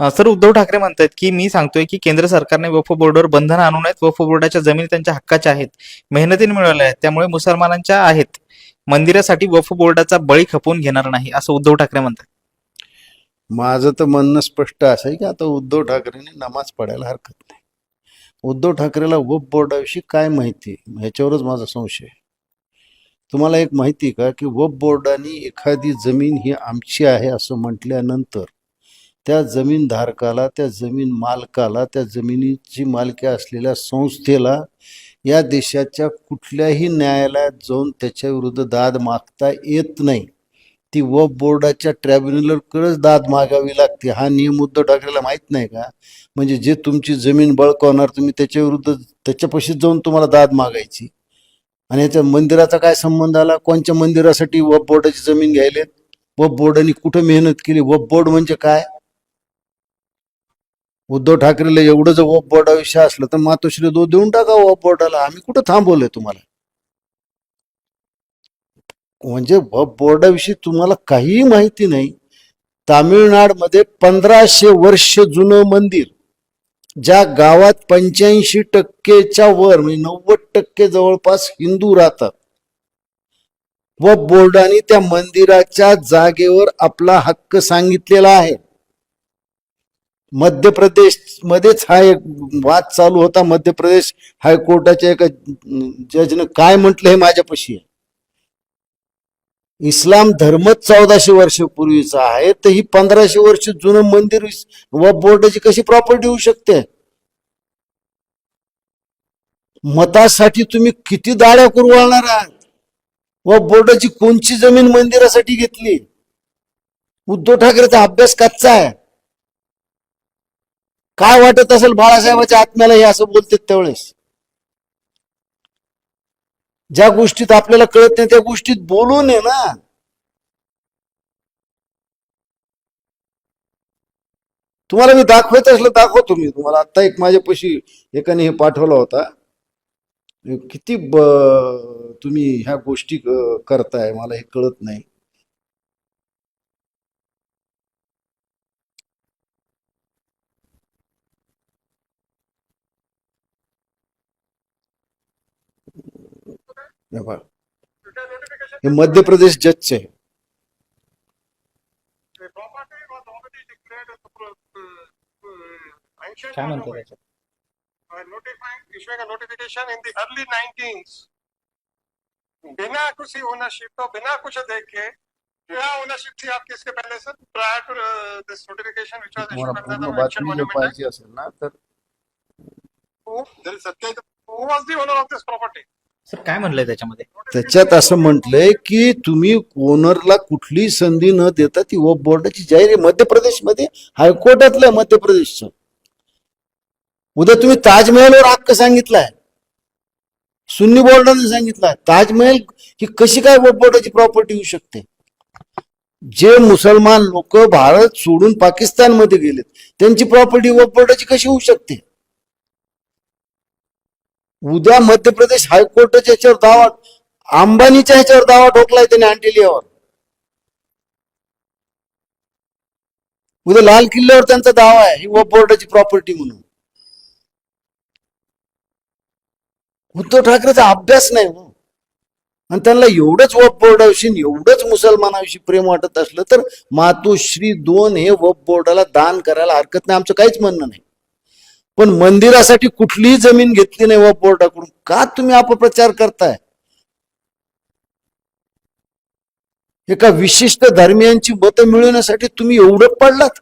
Sir Uddhav Thackeray म्हणतात की मी सांगतोय की केंद्र सरकारने वफ बोर्डावर बंधन आणू नयेत वफ बोर्डाच्या जमिनी त्यांच्या हक्काच्या आहेत. मेहनतीने मिळवल्या आहेत. त्यामुळे मुसलमानांच्या आहेत. मंदिरासाठी वफ बोर्डाचा बळी खपवून घेणार नाही असं उद्धव ठाकरे म्हणतात माझं तर म्हणणं स्पष्ट असं आहे की आता उद्धव ठाकरेंनी नमाज पडायला हरकत नाही. उद्धव ठाकरेला वफ बोर्डाविषयी काय माहिती? ह्याच्यावरच माझा संशय तुम्हाला एक माहिती का की वफ बोर्डाने एखादी जमीन ही आमची आहे असं म्हटल्यानंतर त्या जमीन धारकाला त्या जमीन मालकाला त्या जमिनीची मालकी असलेल्या संस्थेला या देशाच्या कुठल्याही न्यायालयात जाऊन त्याच्या विरुद्ध दाद मागता येत नाही. ती वफ बोर्डाच्या ट्रॅब्युनलकडेच दाद मागावी लागते. हा नियम उद्धव ठाकरेला माहीत नाही का? म्हणजे जे तुमची जमीन बळकावणार तुम्ही त्याच्या विरुद्ध त्याच्यापाशीच जाऊन तुम्हाला दाद मागायची. आणि याच्या मंदिराचा काय संबंध आला? कोणत्या मंदिरासाठी वफ बोर्डाची जमीन घ्यायलेत? व बोर्डाने कुठं मेहनत केली? वफ बोर्ड म्हणजे काय? उद्धव ठाकरेला एवढं जर वफ बोर्डाविषयी असलं तर मातोश्री दो देऊन टाका वफ बोर्डाला आम्ही कुठं थांबवलंय तुम्हाला? म्हणजे वफ बोर्डाविषयी तुम्हाला काहीही माहिती नाही. तामिळनाडमध्ये पंधराशे वर्ष जुनं मंदिर ज्या गावात पंच्याऐंशी टक्केच्या वर म्हणजे नव्वद टक्के जवळपास हिंदू राहतात. व बोर्डाने त्या मंदिराच्या जागेवर आपला हक्क सांगितलेला आहे. मध्य प्रदेश मध्येच हा एक वाद चालू होता. मध्य प्रदेश हायकोर्टाच्या एका जजनं काय म्हटलं हे माझ्यापाशी आहे. इस्लाम धर्मच चौदाशे वर्षापूर्वीचा आहे. तर ही पंधराशे वर्ष जुनं मंदिर व बोर्डाची कशी प्रॉपर्टी होऊ शकते? मतासाठी तुम्ही किती दाड्या कुरवाळणार आहात? व बोर्डाची कोणची जमीन मंदिरासाठी घेतली? उद्धव ठाकरेचा अभ्यास कच्चा आहे. काय वाटत असेल बाळासाहेबाच्या आत्म्याला हे असं बोलते त्यावेळेस? ज्या गोष्टीत आपल्याला कळत नाही त्या गोष्टीत बोलू नये ना. तुम्हाला मी दाखवत असलं दाखवतो मी. तुम्हाला आता एक माझ्यापाशी एकाने हे पाठवला होता. किती ब- तुम्ही ह्या गोष्टी करताय मला हे कळत नाही. हे. हे मध्य प्रदेश जजचे काय म्हणतो notification in the early 19s. बिना किसी ओनरशिप तो बिना कुछ देखे क्या ओनरशिप थी आपकी इसके पहले sir prior to this notification which was issued by the monument असेल ना तर who was the owner of this property sir काय म्हणलंय त्याच्यामध्ये? त्याच्यात असं म्हटलंय की तुम्ही ओनरला कुठली संधी न देता ती वप बोर्डाची जाहीर आहे. मध्य प्रदेशमध्ये हायकोर्टातलं आहे मध्य प्रदेशचं उद्या तुम्ही ताजमहलवर हक्क सांगितलाय? सुन्नी बोर्डाने सांगितलाय. ताजमहल ही कशी काय वप बोर्डाची प्रॉपर्टी होऊ शकते? जे मुसलमान लोक भारत सोडून पाकिस्तानमध्ये गेलेत त्यांची प्रॉपर्टी वप बोर्डाची कशी होऊ शकते? उद्या मध्य प्रदेश हायकोर्टाच्या ह्याच्यावर दावा अंबानीच्या ह्याच्यावर दावा ठोकलाय त्याने अँटिलियावर. उद्या लाल किल्ल्यावर त्यांचा दावा आहे ही वप बोर्डाची प्रॉपर्टी म्हणून. उद्धव ठाकरेचा अभ्यास नाही हो. आणि त्यांना एवढंच वप बोर्डाविषयी एवढंच मुसलमानाविषयी प्रेम वाटत असलं तर मातोश्री दोन हे वप बोर्डाला दान करायला हरकत नाही आमचं काहीच म्हणणं नाही. पण मंदिरासाठी कुठलीही जमीन घेतली नाही वा बोर्डाकडून. का तुम्ही अपप्रचार करताय? एका विशिष्ट धर्मियांची मतं मिळवण्यासाठी तुम्ही एवढं पडलात?